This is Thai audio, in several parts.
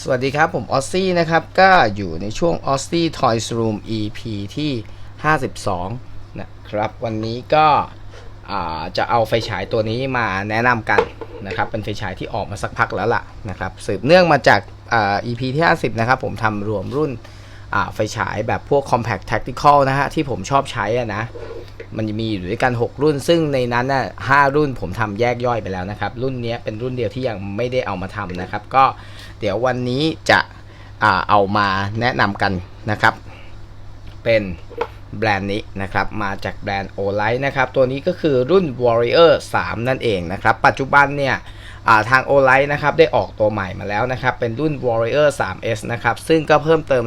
สวัสดีครับ ผมออสซี่นะครับ ก็อยู่ในช่วงออสซี่ Toys Room EP ที่ 52 นะครับ วันนี้ก็จะเอาไฟฉายตัวนี้มาแนะนำกันนะครับ เป็นไฟฉายที่ออกมาสักพักแล้วล่ะนะครับ สืบเนื่องมาจากอ่า EP ที่ 50 นะครับ ผมทำรวมรุ่นไฟฉายแบบพวก Compact Tactical นะฮะ ที่ผมชอบใช้อะนะ มันจะมีอยู่ด้วยกัน 6 รุ่น ซึ่งในนั้นน่ะ5รุ่นผมทำแยกย่อยไปแล้วนะครับ รุ่นนี้เป็นรุ่นเดียวที่ยังไม่ได้เอามาทำนะครับ ก็ เดี๋ยววันนี้จะอเอามาแนะนำกันนะครับ เป็นแบรนด์นี้นะครับ มาจากแบรนด์ o l i t นะครับ ตัวนี้ก็คือรุ่น Warrior 3 นั่นเองนะครับ ปัจจุบันเนี่ยาทาง o l i t นะครับได้ออกตัวใหม่มาแล้วนะครับ เป็นรุ่น Warrior 3S นะครับ ซึ่งก็เพิ่มเติม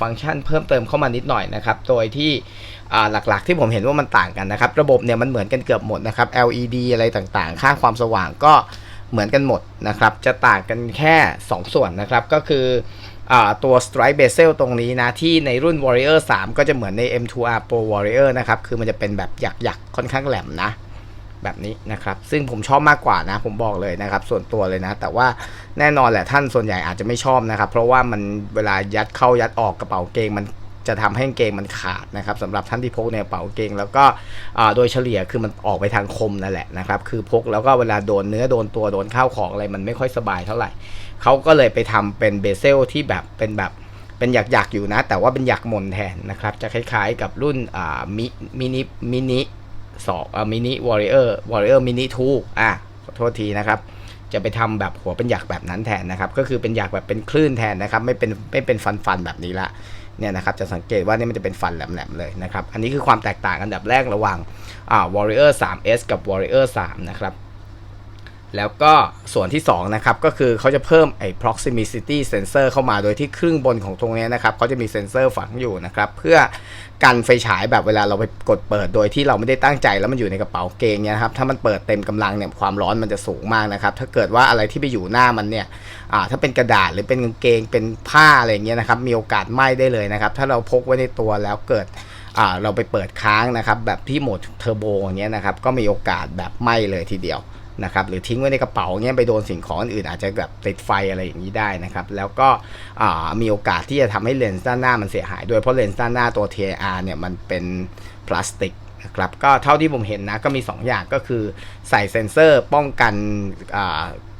ฟังก์ชันเพิ่มเติมเข้ามานิดหน่อยนะครับ โดยที่หลักๆที่ผมเห็นว่ามันต่างกันนะครับ ระบบเนี่ยมันเหมือนกันเกือบหมดนะครับ LED อะไรต่างๆ ค่าความสว่างก็ เหมือนกันหมดนะครับ จะต่างกันแค่ 2 ส่วนนะครับ ก็คืออตัว Strike Bezel ตรงนี้นะ ที่ในรุ่น Warrior 3 ก็จะเหมือนใน M2R Pro Warrior นะครับ คือมันจะเป็นแบบหยักๆ ค่อนข้างแหลมนะ แบบนี้นะครับ ซึ่งผมชอบมากกว่านะ ผมบอกเลยนะครับ ส่วนตัวเลยนะ แต่ว่าแน่นอนแหละท่านส่วนใหญ่อาจจะไม่ชอบนะครับ เพราะว่ามันเวลายัดเข้ายัดออกกระเป๋าเกงมัน จะทำให้กางเกงมันขาดนะครับสำหรับท่านที่พกในกระเป๋าเกง แล้วก็โดยเฉลี่ยคือมันออกไปทางคมนั่นแหละนะครับ คือพกแล้วก็เวลาโดนเนื้อโดนตัวโดนข้าวของอะไรมันไม่ค่อยสบายเท่าไหร่เขาก็เลยไปทำเป็นเบเซลที่แบบเป็นแบบเป็นหยักๆอยู่นะ แต่ว่าเป็นหยักมนแทนนะครับ จะคล้ายๆกับรุ่นมิมินิมินิสองมินิวอริเออร์วอริเออร์มินิทูอะขอโทษทีนะครับ จะไปทำแบบหัวเป็นหยักแบบนั้นแทนนะครับ ก็คือเป็นหยักแบบเป็นคลื่นแทนนะครับ ไม่เป็นไม่เป็นฟันฟันแบบนี้ละเนี่ยนะครับจะสังเกตว่านี่มันจะเป็นฟันแหลมๆเลยนะครับ อันนี้คือความแตกต่างอันดับแรกระหว่างอ่า Warrior 3S กับ Warrior 3 นะครับ แล้วก็ส่วนที่ 2 นะครับ ก็คือเขาจะเพิ่มไอ้ proximity sensor เข้ามาโดยที่ครึ่งบนของตรงนี้นะครับเขาจะมีเซ็นเซอร์ฝังอยู่นะครับ เพื่อกันไฟฉายแบบเวลาเราไปกดเปิดโดยที่เราไม่ได้ตั้งใจแล้วมันอยู่ในกระเป๋าเกงเนี่ยครับถ้ามันเปิดเต็มกำลังเนี่ยความร้อนมันจะสูงมากนะครับ ถ้าเกิดว่าอะไรที่ไปอยู่หน้ามันเนี่ยอ่าถ้าเป็นกระดาษหรือเป็นกางเกงเป็นผ้าอะไรเงี้ยนะครับมีโอกาสไหม้ได้เลยนะครับ ถ้าเราพกไว้ในตัวแล้วเกิดเราไปเปิดค้างนะครับแบบที่โหมดเทอร์โบอย่างเงี้ยนะครับก็มีโอกาสแบบไหม้เลยทีเดียว นะครับหรือทิ้งไว้ในกระเป๋าเงี้ยไปโดนสิ่งของอื่นอาจจะแบบติดไฟอะไรอย่างนี้ได้นะครับแล้วก็มีโอกาสที่จะทำให้เลนส์ด้านหน้ามันเสียหายด้วยเพราะเลนส์ด้านหน้าตัว TIR เนี่ยมันเป็นพลาสติกนะครับก็เท่าที่ผมเห็นนะก็มี 2 อย่างก็คือใส่เซ็นเซอร์ป้องกัน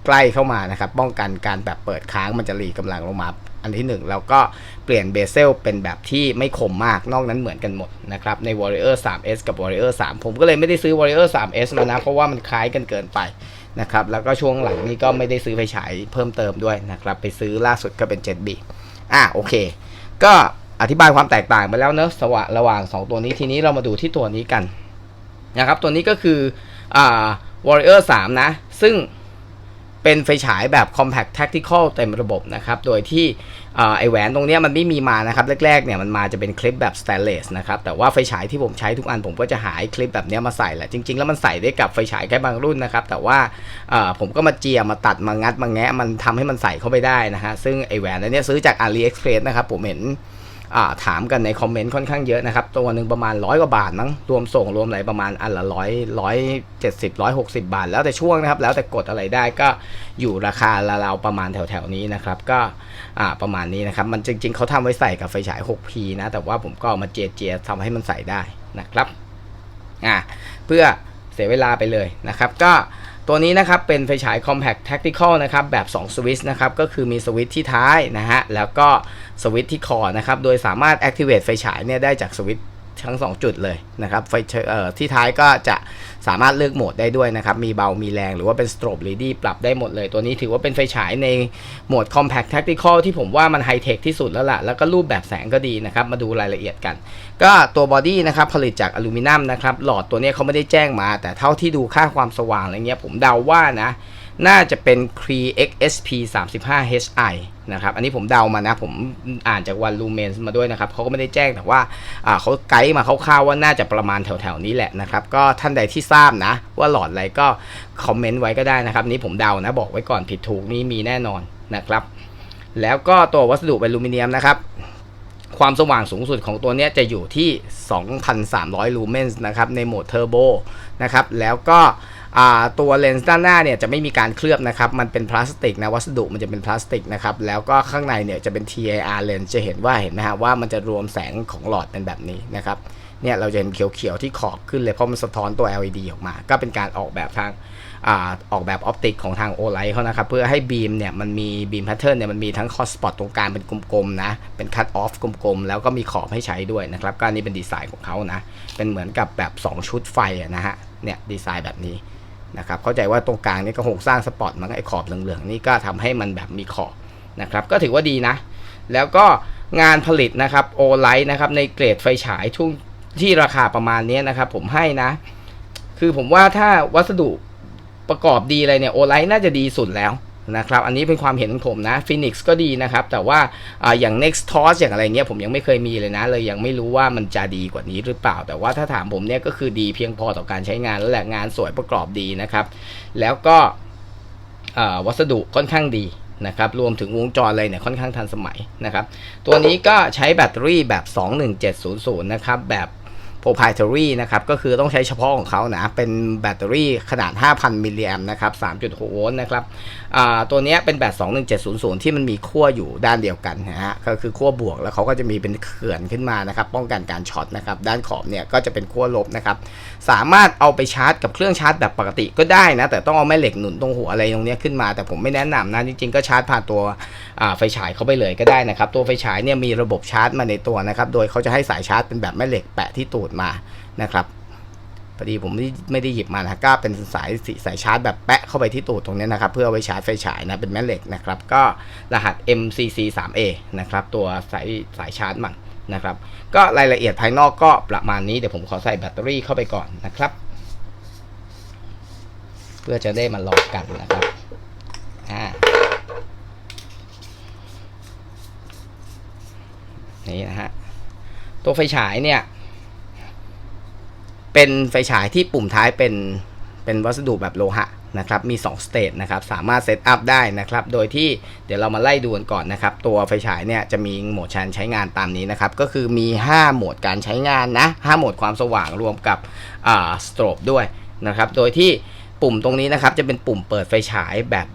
ใกล้เข้ามานะครับ ป้องกันการแบบเปิดค้างมันจะรีกำลังลงมา อันที่ 1 แล้วก็เปลี่ยนเบเซลเป็นแบบที่ไม่คมมากนอกนั้นเหมือนกันหมดนะครับใน Warrior 3S กับ Warrior 3 ผมก็เลยไม่ได้ซื้อ Warrior 3S มานะ เพราะว่ามันคล้ายกันเกินไปนะครับแล้วก็ช่วงหลังนี้ก็ไม่ได้ซื้อไฟฉายเพิ่มเติมด้วยนะครับไปซื้อล่าสุดก็เป็น 7B อะโอเค ก็อธิบายความแตกต่างไปแล้วเนอะสวะระหว่าง 2 ตัวนี้ทีนี้เรามาดูที่ตัวนี้กันนะครับตัวนี้ก็คืออ่า Warrior 3 นะ ซึ่ง เป็นไฟฉายแบบ compact tactical เต็มระบบนะครับ โดยที่ไอแหวนตรงนี้มันไม่มีมานะครับ แรกๆเนี่ยมันมาจะเป็นคลิปแบบ stainless นะครับ แต่ว่าไฟฉายที่ผมใช้ทุกอันผมก็จะหาไอ้คลิปแบบเนี้ยมาใส่แหละ จริง ๆ แล้วมันใส่ได้กับไฟฉายแค่บางรุ่นนะครับ แต่ว่าผมก็มาเจียมาตัดมางัดมาแงะมันทำให้มันใส่เข้าไปได้นะฮะ ซึ่งไอแหวนอันนี้ซื้อจาก AliExpress นะครับผมเห็น ถามกันในคอมเมนต์ค่อนข้างเยอะนะครับ ตัวหนึ่งประมาณร้อยกว่าบาทมั้งรวมส่งรวมอะไรประมาณอันละร้อยร้อยเจ็ดสิบร้อยหกสิบาท แล้วแต่ช่วงนะครับ แล้วแต่กดอะไรได้ก็อยู่ราคาราวประมาณแถวๆนี้นะครับ ก็ประมาณนี้นะครับ มันจริง ๆเขาทำไว้ใส่กับไฟฉาย 6P นะ แต่ว่าผมก็มาเจียเจียๆทำให้มันใส่ได้นะครับอ่าเพื่อเสียเวลาไปเลยนะครับ ก็ ตัวนี้นะครับเป็นไฟฉาย Compact Tactical นะครับแบบ 2 สวิตช์นะครับก็คือมีสวิตช์ที่ท้ายนะฮะแล้วก็สวิตช์ที่คอนะครับโดยสามารถ activate ไฟฉายเนี่ยได้จากสวิตช์ ทั้ง 2 จุดเลยนะครับไฟเอ่อที่ท้ายก็จะสามารถเลือกโหมดได้ด้วยนะครับ มีเบามีแรงหรือว่าเป็น strobe ready ปรับได้หมดเลย ตัวนี้ถือว่าเป็นไฟฉายในโหมด compact tactical ที่ผมว่ามันไฮเทคที่สุดแล้วล่ะ แล้วก็รูปแบบแสงก็ดีนะครับ มาดูรายละเอียดกัน ก็ตัวบอดี้นะครับ ผลิตจากอลูมิเนียมนะครับ หลอดตัวนี้เขาไม่ได้แจ้งมา แต่เท่าที่ดูค่าความสว่างอะไรเงี้ยผมเดาว่านะ น่าจะเป็น Cree XSP 35 HI นะครับอันนี้ผมเดามานะ ผมอ่านจากวันลูเมนมาด้วยนะครับเขาก็ไม่ได้แจ้งแต่ว่าเขาไกด์มาคร่าวๆว่าน่าจะประมาณแถวๆนี้แหละนะครับก็ท่านใดที่ทราบนะ ว่าหลอดอะไรก็คอมเมนต์ไว้ก็ได้นะครับนี่ผมเดานะบอกไว้ก่อนผิดถูกนี่มีแน่นอนนะครับแล้วก็ตัววัสดุเป็นอลูมิเนียมนะครับความสว่างสูงสุดของตัวนี้จะอยู่ที่ 2,300 ลูเมนส์นะครับในโหมดเทอร์โบนะครับแล้วก็ ตัวเลนส์ด้านหน้าเนี่ยจะไม่มีการเคลือบนะครับ มันเป็นพลาสติกนะวัสดุมันจะเป็นพลาสติกนะครับ แล้วก็ข้างในเนี่ยจะเป็น TIR lens จะเห็นว่าเห็นไหมฮะว่ามันจะรวมแสงของหลอดเป็นแบบนี้นะครับเนี่ยเราจะเห็นเขียวๆที่ขอบขึ้นเลยเพราะมันสะท้อนตัว LED ออกมา ก็เป็นการออกแบบทางอออกแบบออปติกของทางโอไลท์เขานะครับ เพื่อให้บีมเนี่ยมันมีบีมแพทเทิร์นเนี่ยมันมีทั้งคอสปอตตรงกลางเป็นกลมๆนะ เป็นคัตออฟกลมๆ แล้วก็มีขอบให้ใช้ด้วยนะครับก็อันนี้เป็นดีไซน์ของเขานะ เป็นเหมือนกับแบบ 2 ชุดไฟนะฮะเนี่ยดีไซน์แบบนี้ นะครับเข้าใจว่าตรงกลางนี่ก็คงสร้างสปอร์ตมันก็ไอขอบเหลืองๆนี่ก็ทำให้มันแบบมีขอบนะครับก็ถือว่าดีนะ แล้วก็งานผลิตนะครับโอไลท์นะครับในเกรดไฟฉายช่วงที่ราคาประมาณนี้นะครับผมให้นะ คือผมว่าถ้าวัสดุประกอบดีอะไรเนี่ยโอไลท์น่าจะดีสุดแล้ว นะครับอันนี้เป็นความเห็นของผมนะ Phoenix ก็ดีนะครับ แต่ว่าออย่าง Next t o s อย่างอะไรเงี้ยผมยังไม่เคยมีเลยนะ เลยยังไม่รู้ว่ามันจะดีกว่านี้หรือเปล่า แต่ว่าถ้าถามผมเนี่ยก็คือดีเพียงพอต่อการใช้งานแล้วแหละงานสวยประกอบดีนะครับ แล้วก็วัสดุค่อนข้างดีนะครับรวมถึงวงจรอะไรเนี่ยค่อนข้างทันสมัยนะครับ ตัวนี้ก็ใช้แบตเตอรี่แบบ 21700 นะครับแบบ proprietary นะครับก็คือต้องใช้เฉพาะของเขานะ เป็นแบตเตอรี่ขนาด 5,000 มิลลิแอมนะครับ 3.6 โวลต์นะครับตัวนี้เป็นแบต 21700 ที่มันมีขั้วอยู่ด้านเดียวกันนะฮะก็คือขั้วบวกแล้วเขาก็จะมีเป็นเขื่อนขึ้นมานะครับ ป้องกันการช็อตนะครับ ด้านขอบเนี่ยก็จะเป็นขั้วลบนะครับ สามารถเอาไปชาร์จกับเครื่องชาร์จแบบปกติก็ได้นะ แต่ต้องเอาแม่เหล็กหนุนตรงหัวอะไรตรงเนี้ยขึ้นมา แต่ผมไม่แนะนำนะจริงๆก็ชาร์จผ่านตัวไฟฉายเข้าไปเลยก็ได้นะครับ ตัวไฟฉายเนี่ยมีระบบชาร์จมาในตัวนะครับ โดยเขาจะให้สายชาร์จเป็นแบบแม่เหล็กแปะที่ตูดมานะครับพอดีผมไม่ได้หยิบมานะก็เป็นสายสายชาร์จแบบแปะเข้าไปที่ตูดตรงนี้นะครับ เพื่อเอาไว้ชาร์จไฟฉายนะเป็นแม่เหล็กนะครับ ก็รหัส MCC 3A นะครับ ตัวสายสายชาร์จมันนะครับ ก็รายละเอียดภายนอกก็ประมาณนี้เดี๋ยวผมขอใส่แบตเตอรี่เข้าไปก่อนนะครับ เพื่อจะได้มาลองกันนะครับอ่านี่นะฮะตัวไฟฉายเนี่ย เป็นไฟฉายที่ปุ่มท้ายเป็นเป็นวัสดุแบบโลหะนะครับ มี2สเตจนะครับ สามารถเซตอัพได้นะครับ โดยที่เดี๋ยวเรามาไล่ดูกันก่อนนะครับ ตัวไฟฉายเนี่ยจะมีโหมดการใช้งานตามนี้นะครับ ก็คือมี 5 โหมดการใช้งานนะ 5 โหมดความสว่างรวมกับอ่าสโตรบด้วยนะครับ โดยที่ปุ่มตรงนี้นะครับจะเป็นปุ่มเปิดไฟฉายแบบ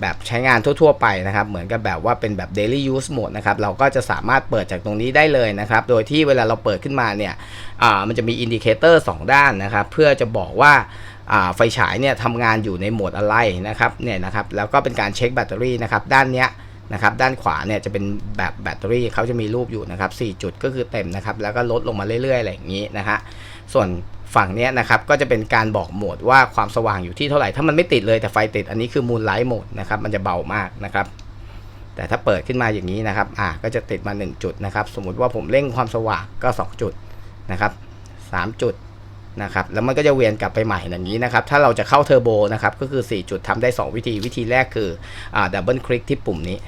แบบใช้งานทั่ว ๆ ไปนะครับ เหมือนกับแบบว่าเป็นแบบ daily use mode นะครับ เราก็จะสามารถเปิดจากตรงนี้ได้เลยนะครับ โดยที่เวลาเราเปิดขึ้นมาเนี่ยมันจะมีอินดิเคเตอร์2ด้านนะครับ เพื่อจะบอกว่าอ่าไฟฉายเนี่ยทำงานอยู่ในโหมดอะไรนะครับเนี่ยนะครับ แล้วก็เป็นการเช็คแบตเตอรี่นะครับ ด้านเนี้ยนะครับด้านขวาเนี่ยจะเป็นแบบแบตเตอรี่เขาจะมีรูปอยู่นะครับ4จุดก็คือเต็มนะครับ แล้วก็ลดลงมาเรื่อยๆอะไรอย่างนี้นะฮะส่วน ฝั่งนี้นะครับก็จะเป็นการบอกโหมดว่าความสว่างอยู่ที่เท่าไหร่ ถ้ามันไม่ติดเลยแต่ไฟติดอันนี้คือมูลไลท์โหมดนะครับมันจะเบามากนะครับ แต่ถ้าเปิดขึ้นมาอย่างนี้นะครับอ่าก็จะติดมา 1 จุดนะครับ สมมุติว่าผมเร่งความสว่างก็ 2 จุดนะครับ3จุดนะครับแล้วมันก็จะเวียนกลับไปใหม่อย่างนี้นะครับ ถ้าเราจะเข้าเทอร์โบนะครับก็คือ 4 จุดทำได้ 2 วิธีวิธีแรกคืออ่าดับเบิลคลิกที่ปุ่มนี้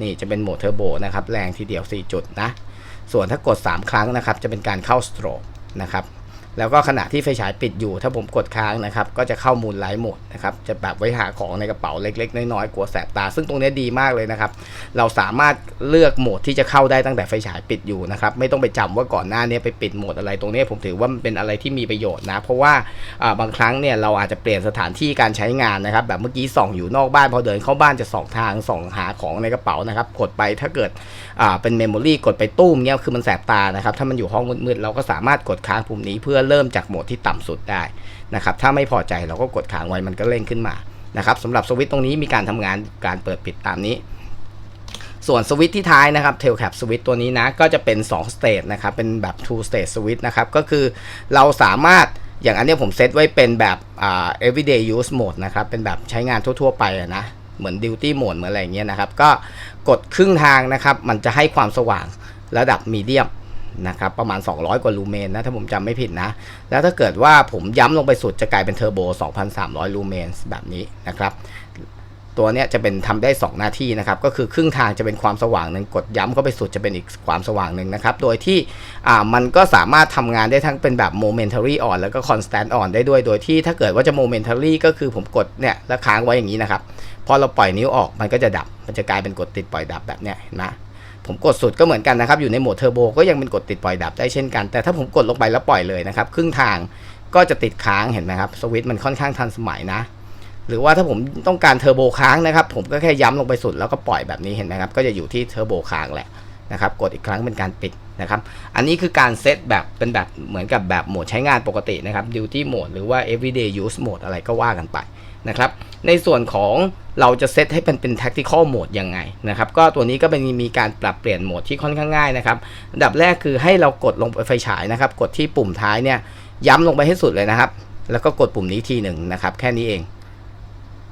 นี่จะเป็นโหมดเทอร์โบนะครับแรงทีเดียว 4 จุดนะส่วนถ้ากด 3 ครั้งนะครับจะเป็นการเข้าสโตรกนะครับ แล้วก็ขณะที่ไฟฉายปิดอยู่ ถ้าผมกดค้างนะครับ ก็จะเข้ามูลไลท์โหมดนะครับ จะแบบไว้หาของในกระเป๋าเล็ก ๆ น้อยๆกลัวแสบตา ซึ่งตรงนี้ดีมากเลยนะครับ เราสามารถเลือกโหมดที่จะเข้าได้ตั้งแต่ไฟฉายปิดอยู่นะครับ ไม่ต้องไปจำว่าก่อนหน้านี้ไปปิดโหมดอะไร ตรงนี้ผมถือว่ามันเป็นอะไรที่มีประโยชน์นะ เพราะว่าบางครั้งเนี่ยเราอาจจะเปลี่ยนสถานที่การใช้งานนะครับ แบบเมื่อกี้ส่องอยู่นอกบ้านพอเดินเข้าบ้านจะส่องทางส่องหาของในกระเป๋านะครับ กดไปถ้าเกิดเป็นเมมโมรีกดไปตู้มเนี้ยคือมันแสบตานะครับ ถ้ามันอยู่ห้องมืดๆเราก็สามารถกดค้างปุ่มนี้เพื่อเริ่มจากโหมดที่ต่ำสุดได้นะครับถ้าไม่พอใจเราก็กดค้างไว้มันก็เร่งขึ้นมานะครับสำหรับสวิตช์ตรงนี้มีการทำงานการเปิดปิดตามนี้ ส่วนสวิตช์ที่ท้ายนะครับ tail cap switch ตัวนี้นะก็จะเป็น2 stage นะครับเป็นแบบ two stage switch นะครับก็คือเราสามารถอย่างอันนี้ผมเซตไว้เป็นแบบอ่า everyday use mode นะครับเป็นแบบใช้งานทั่ว ๆ ไปนะเหมือน duty mode เหมือนอะไรเงี้ยนะครับ ก็กดครึ่งทางนะครับ มันจะให้ความสว่างระดับมีเดียม นะครับประมาณ 200 กว่าลูเมนนะถ้าผมจำไม่ผิดนะ แล้วถ้าเกิดว่าผมย้ำลงไปสุดจะกลายเป็นเทอร์โบ 2,300 ลูเมนแบบนี้นะครับตัวเนี้ยจะเป็นทำได้ 2 หน้าที่นะครับ ก็คือครึ่งทางจะเป็นความสว่างหนึ่งกดย้ำเข้าไปสุดจะเป็นอีกความสว่างหนึ่งนะครับ โดยที่อ่ามันก็สามารถทำงานได้ทั้งเป็นแบบ momentary on แล้วก็ constant on ได้ด้วย โดยที่ถ้าเกิดว่าจะ momentary ก็คือผมกดเนี่ยแล้วค้างไว้อย่างนี้นะครับ พอเราปล่อยนิ้วออกมันก็จะดับ มันจะกลายเป็นกดติดปล่อยดับแบบเนี้ยเห็นไหม ผมกดสุดก็เหมือนกันนะครับอยู่ในโหมดเทอร์โบก็ยังเป็นกดติดปล่อยดับได้เช่นกัน แต่ถ้าผมกดลงไปแล้วปล่อยเลยนะครับครึ่งทางก็จะติดค้างเห็นไหมครับสวิตช์มันค่อนข้างทันสมัยนะ หรือว่าถ้าผมต้องการเทอร์โบค้างนะครับผมก็แค่ย้ำลงไปสุดแล้วก็ปล่อยแบบนี้เห็นไหมครับก็จะอยู่ที่เทอร์โบค้างแหละนะครับกดอีกครั้งเป็นการปิดนะครับอันนี้คือการเซตแบบเป็นแบบเหมือนกับแบบโหมดใช้งานปกตินะครับ duty mode หรือว่า everyday use mode อะไรก็ว่ากันไป นะครับ ในส่วนของเราจะเซตให้เป็นเป็น tactical mode ยังไงนะครับ ก็ตัวนี้ก็เป็นมีการปรับเปลี่ยนโหมดที่ค่อนข้างง่ายนะครับอันดับแรกคือให้เรากดลงไปไฟฉายนะครับ กดที่ปุ่มท้ายเนี่ยย้ำลงไปให้สุดเลยนะครับ แล้วก็กดปุ่มนี้ทีหนึ่งนะครับ แค่นี้เอง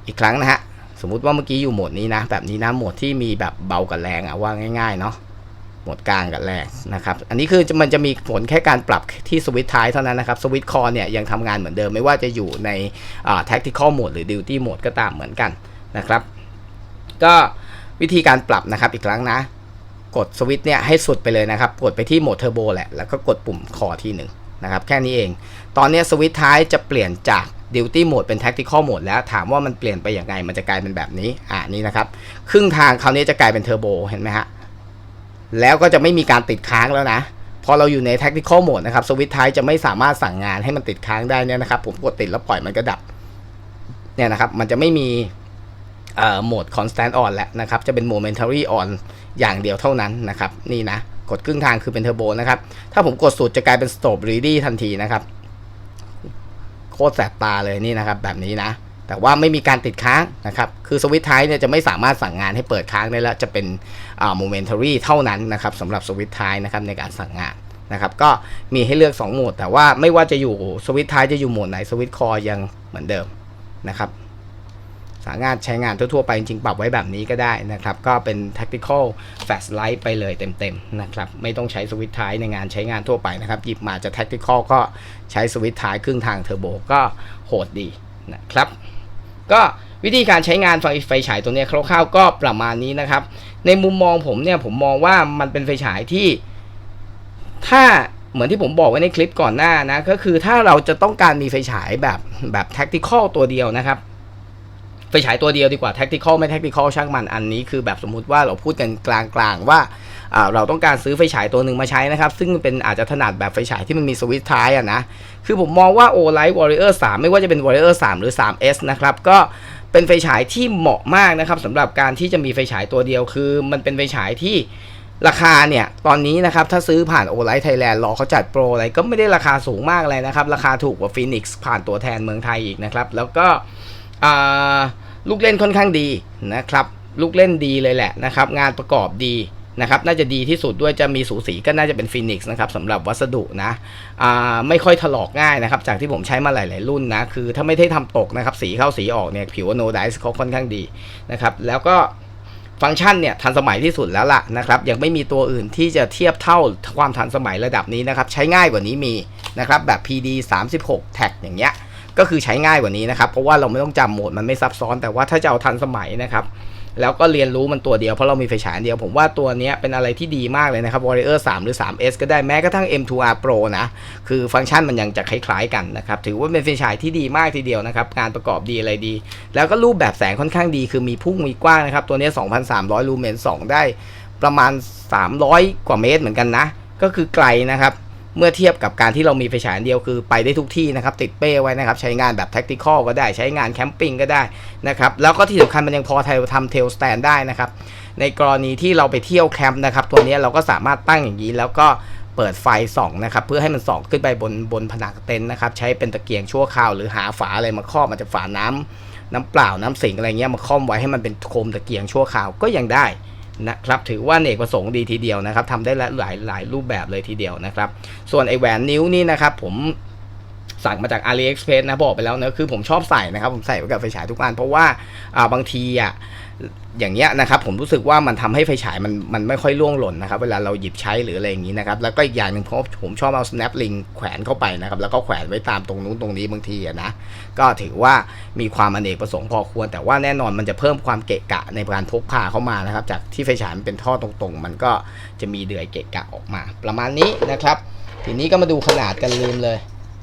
อีกครั้งนะฮะ สมมุติว่าเมื่อกี้อยู่โหมดนี้นะ แบบนี้นะ โหมดที่มีแบบเบากับแรงอะว่าง่ายๆเนาะ หมดกลางกับแรงนะครับ อันนี้คือมันจะมีผลแค่การปรับที่สวิตท้ายเท่านั้นนะครับ สวิตคอเนี่ยยังทำงานเหมือนเดิมไม่ว่าจะอยู่ในอ่า tactical mode หรือ duty mode ก็ตามเหมือนกันนะครับ ก็วิธีการปรับนะครับอีกครั้งนะ กดสวิตเนี่ยให้สุดไปเลยนะครับ กดไปที่โหมดเทอร์โบแหละ แล้วก็กดปุ่มคอทีหนึ่งนะครับ แค่นี้เอง ตอนนี้สวิตท้ายจะเปลี่ยนจาก duty mode เป็น tactical mode แล้วถามว่ามันเปลี่ยนไปอยังไง มันจะกลายเป็นแบบนี้ อ่านี่นะครับ ครึ่งทางคราวนี้จะกลายเป็นเทอร์โบเห็นไหมฮะ แล้วก็จะไม่มีการติดค้างแล้วนะพอเราอยู่ใน tactical mode นะครับสวิตช์ท้ายจะไม่สามารถสั่งงานให้มันติดค้างได้เนี่ยนะครับ ผมกดติดแล้วปล่อยมันก็ดับเนี่ยนะครับ มันจะไม่มีเอ่อโหมด constant on แล้วนะครับ จะเป็น momentary on อย่างเดียวเท่านั้นนะครับ นี่นะ กดครึ่งทางคือเป็นเทอร์โบนะครับ ถ้าผมกดสุดจะกลายเป็น stop ready ทันทีนะครับ โคตรแสบตาเลยนี่นะครับ แบบนี้นะ แต่ว่าไม่มีการติดค้างนะครับ คือสวิตช์ท้ายเนี่ยจะไม่สามารถสั่งงานให้เปิดค้างได้แล้ว จะเป็นอ่า momentary เท่านั้นนะครับสำหรับสวิตช์ท้ายนะครับในการสั่งงานนะครับ ก็มีให้เลือก 2 โหมด แต่ว่าไม่ว่าจะอยู่สวิตช์ท้ายจะอยู่โหมดไหนสวิตช์คอยังเหมือนเดิมนะครับ สามารถใช้งานทั่วๆไปจริงๆ ปรับไว้แบบนี้ก็ได้นะครับ ก็เป็น tactical flash light ไปเลยเต็มๆนะครับ ไม่ต้องใช้สวิตช์ท้ายในงานใช้งานทั่วไปนะครับ หยิบมาจะ tactical ก็ใช้สวิตช์ท้ายครึ่งทางเทอร์โบก็โหดดีนะครับ ก็วิธีการใช้งานไฟไฟฉายตัวนี้คร่าวๆก็ประมาณนี้นะครับ ในมุมมองผมเนี่ยผมมองว่ามันเป็นไฟฉายที่ ถ้าเหมือนที่ผมบอกไว้ในคลิปก่อนหน้านะ ก็คือถ้าเราจะต้องการมีไฟฉายแบบแบบ tactical ตัวเดียวนะครับไฟฉายตัวเดียวดีกว่า tactical ไม่ tactical ช่างมันอันนี้คือแบบสมมุติว่าเราพูดกันกลางๆว่า เราต้องการซื้อไฟฉายตัวหนึ่งมาใช้นะครับ ซึ่งเป็นอาจจะถนัดแบบไฟฉายที่มันมีสวิตช์ท้ายอะนะคือผมมองว่า O-Light Warrior 3ไม่ว่าจะเป็น Warrior 3หรือ 3S นะครับก็เป็นไฟฉายที่เหมาะมากนะครับสำหรับการที่จะมีไฟฉายตัวเดียวคือ มันเป็นไฟฉายที่ราคาเนี่ย ตอนนี้นะครับ ถ้าซื้อผ่าน O-Light Thailand รอเขาจัดโปรอะไรก็ไม่ได้ราคาสูงมากเลยนะครับ ราคาถูกกว่า Phoenix ผ่านตัวแทนเมืองไทยอีกนะครับ แล้วก็ลูกเล่นค่อนข้างดีนะครับ ลูกเล่นดีเลยแหละนะครับ งานประกอบดี นะครับน่าจะดีที่สุดด้วยจะมีสูสีก็น่าจะเป็นฟินิกส์นะครับสำหรับวัสดุนะไม่ค่อยถลอกง่ายนะครับ จากที่ผมใช้มาหลาย ๆ รุ่นนะ คือถ้าไม่ได้ทำตกนะครับ สีเข้าสีออกเนี่ยผิวโนไดส์เขาค่อนข้างดีนะครับ แล้วก็ฟังก์ชันเนี่ยทันสมัยที่สุดแล้วล่ะนะครับ ยังไม่มีตัวอื่นที่จะเทียบเท่าความทันสมัยระดับนี้นะครับ ใช้ง่ายกว่านี้มีนะครับแบบ PD 36 แท็กอย่างเงี้ยก็คือใช้ง่ายกว่านี้นะครับ เพราะว่าเราไม่ต้องจำโหมดมันไม่ซับซ้อนแต่ว่าถ้าจะเอาทันสมัยนะครับ แล้วก็เรียนรู้มันตัวเดียวเพราะเรามีไฟฉายเดียวผมว่าตัวนี้เป็นอะไรที่ดีมากเลยนะครับ Warrior 3 หรือ 3S ก็ได้แม้กระทั่ง M2R Pro นะ คือฟังก์ชันมันยังจะคล้ายๆกันนะครับ ถือว่าเป็นไฟฉายที่ดีมากทีเดียวนะครับ งานประกอบดีอะไรดี แล้วก็รูปแบบแสงค่อนข้างดี คือมีพุ่งมีกว้างนะครับ ตัวนี้ 2,300 ลูเมน2ได้ประมาณ 300 กว่าเมตรเหมือนกันนะ ก็คือไกลนะครับ เมื่อเทียบกับการที่เรามีไฟฉายเดียวคือไปได้ทุกที่นะครับ ติดเป้ไว้นะครับ ใช้งานแบบ tactical ก็ได้ใช้งานแคมปิ้งก็ได้นะครับ แล้วก็ที่สำคัญมันยังพอทำเทลสแตนได้นะครับ ในกรณีที่เราไปเที่ยวแคมป์นะครับ ตัวนี้เราก็สามารถตั้งอย่างนี้แล้วก็เปิดไฟส่องนะครับ เพื่อให้มันส่องขึ้นไปบนบนผนังเต็นท์นะครับ ใช้เป็นตะเกียงชั่วคราวหรือหาฝาอะไรมาครอบมันจะฝาน้ำน้ำเปล่าน้ำสิงอะไรเงี้ยมาครอบไว้ให้มันเป็นโคมตะเกียงชั่วคราวก็ยังได้ นะครับถือว่าเอกประสงค์ดีทีเดียวนะครับทำได้หลายหลายรูปแบบเลยทีเดียวนะครับ ส่วนไอแหวนนิ้วนี่นะครับผม สั่งมาจาก AliExpress นะบอกไปแล้วเนะคือผมชอบใส่นะครับ ผมใส่ไว้กับไฟฉายทุกอันเพราะว่าบางทีอะอย่างเงี้ยนะครับผมรู้สึกว่ามันทำให้ไฟฉายมันมันไม่ค่อยล่วงหล่นนะครับ เวลาเราหยิบใช้หรืออะไรอย่างนี้นะครับ แล้วก็อีกอย่างหนึ่งเพราะผมชอบเอา snap ring แขวนเข้าไปนะครับ แล้วก็แขวนไว้ตามตรงนู้นตรงนี้บางทีอะนะก็ถือว่ามีความอเนกประสงค์พอควร แต่ว่าแน่นอนมันจะเพิ่มความเกะกะในการพกพาเข้ามานะครับ จากที่ไฟฉายมันเป็นท่อตรงๆ มันก็จะมีเดือยเกะกะออกมา ประมาณนี้นะครับ ทีนี้ก็มาดูขนาดกันลืมเลย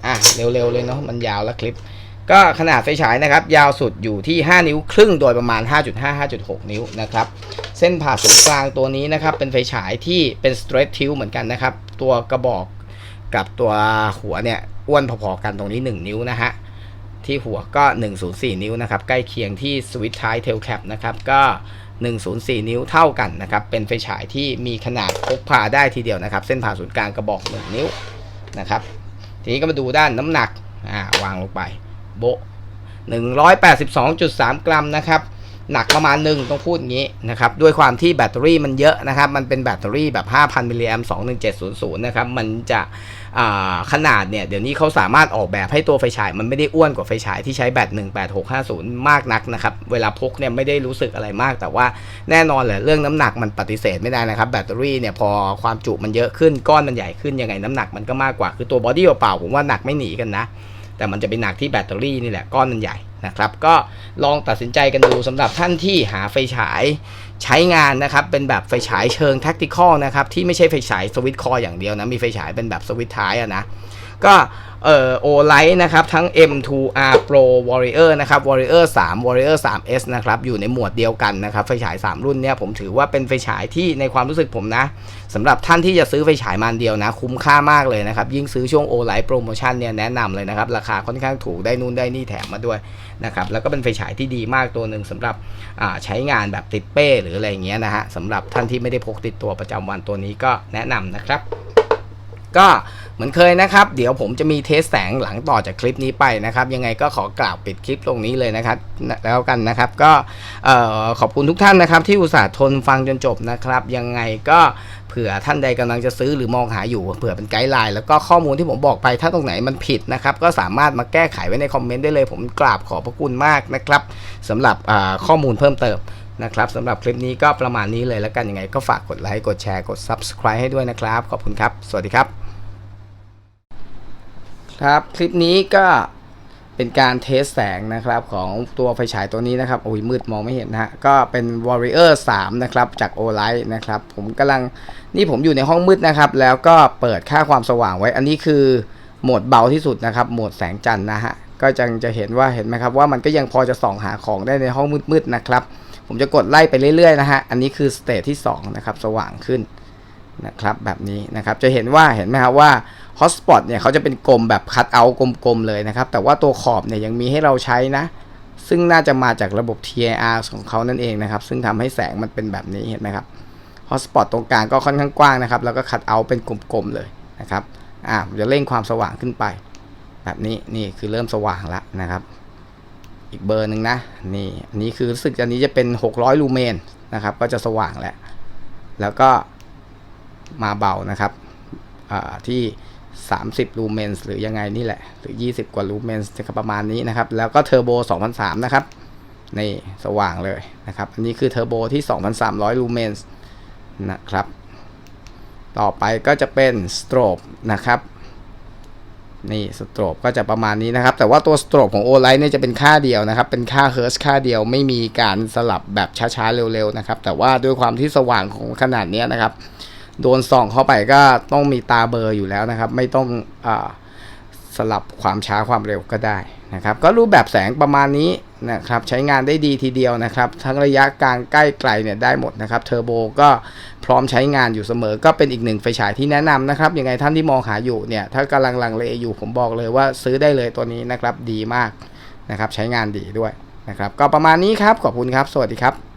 อะเร็วๆเลยเนาะมันยาวแล้วคลิป ก็ขนาดไฟฉายนะครับ ยาวสุดอยู่ที่ 5 นิ้วครึ่งโดยประมาณ 5.5-5.6 นิ้วนะครับ เส้นผ่าศูนย์กลางตัวนี้นะครับ เป็นไฟฉายที่เป็น straight t i l เหมือนกันนะครับ ตัวกระบอกกับตัวหัวเนี่ยอ้วนพอๆกันตรงนี้ 1 นิ้วนะฮะที่หัวก็ 104 นิ้วนะครับ ใกล้เคียงที่สวิตช์ท้ายเทลแคปนะครับก็ 104 นิ้วเท่ากันนะครับ เป็นไฟฉายที่มีขนาดพกพาได้ทีเดียวนะครับ เส้นผ่าศูนย์กลางกระบอก 1 นิ้วนะครับ ทีนี้ก็มาดูด้านน้ำหนักอ่าวางลงไปโบะ182.3 กรัมนะครับ หนักประมาณหนึ่งต้องพูดอย่างนี้นะครับด้วยความที่แบตเตอรี่มันเยอะนะครับ มันเป็นแบตเตอรี่แบบ 5,000 มิลลิแอม21700 นะครับ มันจะขนาดเนี่ย เดี๋ยวนี้เขาสามารถออกแบบให้ตัวไฟฉาย มันไม่ได้อ้วนกว่าไฟฉายที่ใช้แบต18650 มากนักนะครับ เวลาพกเนี่ยไม่ได้รู้สึกอะไรมาก แต่ว่าแน่นอนแหละเรื่องน้ำหนักมันปฏิเสธไม่ได้นะครับ แบตเตอรี่เนี่ยพอความจุมันเยอะขึ้นก้อนมันใหญ่ขึ้นยังไงน้ำหนักมันก็มากกว่าคือตัวบอดี้เปล่าๆผมว่าหนักไม่หนีกันนะแต่มันจะไปหนักที่แบตเตอรี่นี่แหละก้อนมันใหญ่ นะครับ ก็ลองตัดสินใจกันดูสำหรับท่านที่หาไฟฉายใช้งานนะครับเป็นแบบไฟฉายเชิง tactical นะครับที่ไม่ใช่ไฟฉายสวิตคออย่างเดียวนะมีไฟฉายเป็นแบบสวิตท้ายอะนะก็เอ่อโอไลท์นะครับทั้ง M2R Pro Warrior นะครับ Warrior 3 Warrior 3S นะครับอยู่ในหมวดเดียวกันนะครับไฟฉาย 3 รุ่นเนี่ยผมถือว่าเป็นไฟฉายที่ในความรู้สึกผมนะสำหรับท่านที่จะซื้อไฟฉายมันเดียวนะ คุ้มค่ามากเลยนะครับ ยิ่งซื้อช่วงโอไลท์โปรโมชั่นเนี่ยแนะนำเลยนะครับ ราคาค่อนข้างถูกได้นู่นได้นี่แถมมาด้วยนะครับแล้วก็เป็นไฟฉายที่ดีมากตัวหนึ่งสำหรับใช้งานแบบติดเป้หรืออะไรเงี้ยนะฮะสำหรับท่านที่ไม่ได้พกติดตัวประจำวันตัวนี้ก็แนะนำนะครับ ก็เหมือนเคยนะครับ เดี๋ยวผมจะมีเทสแสงหลังต่อจากคลิปนี้ไปนะครับ ยังไงก็ขอกล่าวปิดคลิปตรงนี้เลยนะครับ แล้วกันนะครับ ก็ขอบคุณทุกท่านนะครับ ที่อุตส่าห์ทนฟังจนจบนะครับ ยังไงก็เผื่อท่านใดกำลังจะซื้อหรือมองหาอยู่เผื่อเป็นไกด์ไลน์แล้วก็ข้อมูลที่ผมบอกไปถ้าตรงไหนมันผิดนะครับ ก็สามารถมาแก้ไขไว้ในคอมเมนต์ได้เลย ผมกราบขอบพระคุณมากนะครับสำหรับข้อมูลเพิ่มเติม นะครับสำหรับคลิปนี้ก็ประมาณนี้เลยแล้วกันยังไงก็ฝากกดไลค์กดแชร์กด Subscribe ให้ด้วยนะครับ ขอบคุณครับ สวัสดีครับ ครับคลิปนี้ก็เป็นการเทสแสงนะครับของตัวไฟฉายตัวนี้นะครับโอ้ยมืดมองไม่เห็นนะฮะก็เป็น Warrior 3 นะครับ จาก o l i g h t นะครับ ผมกำลังนี่ผมอยู่ในห้องมืดนะครับ แล้วก็เปิดค่าความสว่างไว้ อันนี้คือโหมดเบาที่สุดนะครับ โหมดแสงจันทร์นะฮะก็จะจะเห็นว่าเห็นไหมครับว่ามันก็ยังพอจะส่องหาของได้ในห้องมืดๆนะครับ ผมจะกดไล่ไปเรื่อยๆนะฮะ อันนี้คือสเตจที่2นะครับสว่างขึ้นนะครับแบบนี้นะครับจะเห็นว่าเห็นไหมครับว่าฮอสปอตเนี่ยเขาจะเป็นกลมแบบคัดเอากลมๆเลยนะครับ แต่ว่าตัวขอบเนี่ยยังมีให้เราใช้นะ ซึ่งน่าจะมาจากระบบ TIR ของเขานั่นเองนะครับ ซึ่งทำให้แสงมันเป็นแบบนี้เห็นไหมครับฮอสปอตตรงกลางก็ค่อนข้างกว้างนะครับ แล้วก็คัดเอาเป็นกลมๆเลยนะครับอ่าจะเร่งความสว่างขึ้นไป แบบนี้นี่คือเริ่มสว่างแล้วนะครับ อีกเบอร์หนึ่งนะนี่อันนี้คือรู้สึกอันนี้จะเป็น 600 ลูเมนนะครับ ก็จะสว่างแล้วแล้วก็มาเบานะครับอ่าที่ 30 ลูเมนหรือยังไงนี่แหละ หรือ 20 กว่าลูเมนประมาณนี้นะครับ แล้วก็เทอร์โบ2003 นะครับนี่สว่างเลยนะครับ อันนี้คือเทอร์โบที่ 2,300 ลูเมนนะครับ ต่อไปก็จะเป็นสโตรบนะครับ นี่สโตรบก็จะประมาณนี้นะครับ แต่ว่าตัวสโตรบของโอไลท์เนี่ยจะเป็นค่าเดียวนะครับ เป็นค่าเฮิร์สค่าเดียวไม่มีการสลับแบบช้าๆ เร็วๆ นะครับ แต่ว่าด้วยความที่สว่างของขนาดนี้นะครับ โดนส่องเข้าไปก็ต้องมีตาเบอร์อยู่แล้วนะครับ ไม่ต้องอสลับความช้าความเร็วก็ได้ นะครับก็รูปแบบแสงประมาณนี้นะครับใช้งานได้ดีทีเดียวนะครับ ทั้งระยะกลางใกล้ไกลเนี่ยได้หมดนะครับเทอร์โบก็พร้อมใช้งานอยู่เสมอ ก็เป็นอีกหนึ่งไฟฉายที่แนะนำนะครับยังไงท่านที่มองหาอยู่เนี่ยถ้ากำลังลังเลอยู่ผมบอกเลยว่าซื้อได้เลยตัวนี้นะครับดีมากนะครับใช้งานดีด้วยนะครับก็ประมาณนี้ครับขอบคุณครับ สวัสดีครับ